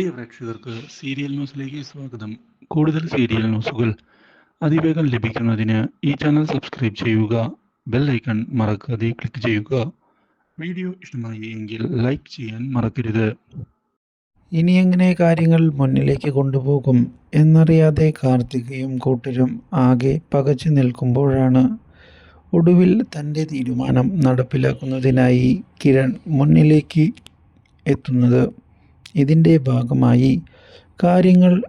പ്രിയ പ്രേക്ഷകർക്ക് സീരിയൽ ന്യൂസിലേക്ക് സ്വാഗതം. കൂടുതൽ സീരിയൽ ന്യൂസുകൾ അതിവേഗം ലഭിക്കുന്നതിന് ഈ ചാനൽ സബ്സ്ക്രൈബ് ചെയ്യുക ബെൽ ഐക്കൺ മറക്കാതെ ക്ലിക്ക് ചെയ്യുക. വീഡിയോ ഇഷ്ടമായി എങ്കിൽ ലൈക്ക് ചെയ്യാൻ മറക്കരുത്. ഇനി എങ്ങനെ കാര്യങ്ങൾ മുന്നിലേക്ക് കൊണ്ടുപോകും എന്നറിയാതെ കാർത്തികയും കൂട്ടരും ആകെ പകച്ചു നിൽക്കുമ്പോഴാണ് ഒടുവിൽ തന്റെ തീരുമാനം നടപ്പിലാക്കുന്നതിനായി കിരൺ മുന്നിലേക്ക് എത്തുന്നത്. ഇതിന്റെ ഭാഗമായി കാര്യങ്ങൾ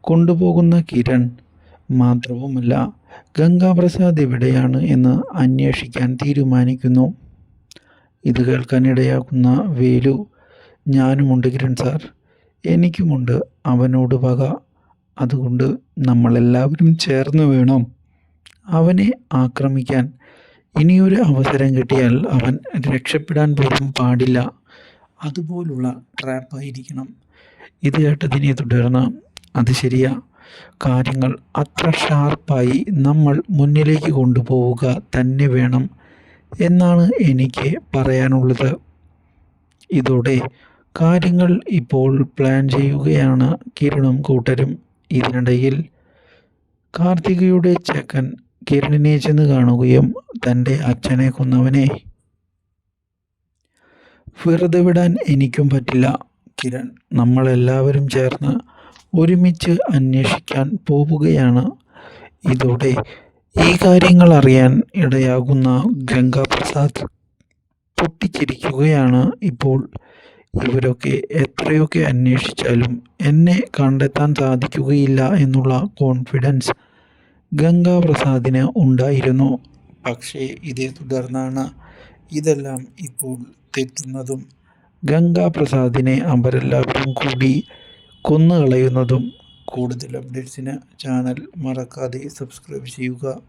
കൊണ്ടുപോകുന്ന കിരൺ മാത്രവുമല്ല ഗംഗാപ്രസാദ് എവിടെയാണ് എന്ന് അന്വേഷിക്കാൻ തീരുമാനിക്കുന്നു. ഇത് കേൾക്കാനിടയാക്കുന്ന വേലു ഞാനുമുണ്ട് കിരൺ സാർ. എനിക്കുമുണ്ട് അവനോട് പക അതുകൊണ്ട് നമ്മളെല്ലാവരും ചേർന്ന് വേണം അവനെ ആക്രമിക്കാൻ. ഇനിയൊരു അവസരം കിട്ടിയാൽ അവൻ രക്ഷപ്പെടാൻ പോലും പാടില്ല. അതുപോലുള്ള ട്രാപ്പായിരിക്കണം ഇത് കേട്ടതിനെ തുടർന്ന് അത് ശരിയാ. കാര്യങ്ങൾ അത്ര ഷാർപ്പായി നമ്മൾ മുന്നിലേക്ക് കൊണ്ടുപോവുക തന്നെ വേണം എന്നാണ് എനിക്ക് പറയാനുള്ളത്. ഇതോടെ കാര്യങ്ങൾ ഇപ്പോൾ പ്ലാൻ ചെയ്യുകയാണ് കിരണും കൂട്ടരും. ഇതിനിടയിൽ കാർത്തികയുടെ ചെക്കൻ കിരണിനെ ചെന്ന് കാണുകയും തന്റെ അച്ഛനെ കൊന്നവനെ വെറുതെ വിടാൻ എനിക്കും പറ്റില്ല. കിരൺ നമ്മളെല്ലാവരും ചേർന്ന് ഒരുമിച്ച് അന്വേഷിക്കാൻ പോവുകയാണ്. ഇതോടെ ഈ കാര്യങ്ങൾ അറിയാൻ ഇടയാകുന്ന ഗംഗാപ്രസാദ് പൊട്ടിച്ചിരിക്കുകയാണ്. ഇപ്പോൾ ഇവരൊക്കെ എത്രയൊക്കെ അന്വേഷിച്ചാലും എന്നെ കണ്ടെത്താൻ സാധിക്കുകയില്ല എന്നുള്ള കോൺഫിഡൻസ് ഗംഗാപ്രസാദിന് ഉണ്ടായിരുന്നു. പക്ഷേ ഇതേ തുടർന്നാണ് ഇതെല്ലാം ഇപ്പോൾ തെറ്റുന്നതും ഗംഗാപ്രസാദിനെ അവരെല്ലാവരും കൂടി കൊന്നുകളയുന്നതും. കൂടുതൽ അപ്ഡേറ്റ്സിന് ചാനൽ മറക്കാതെ സബ്സ്ക്രൈബ് ചെയ്യുക.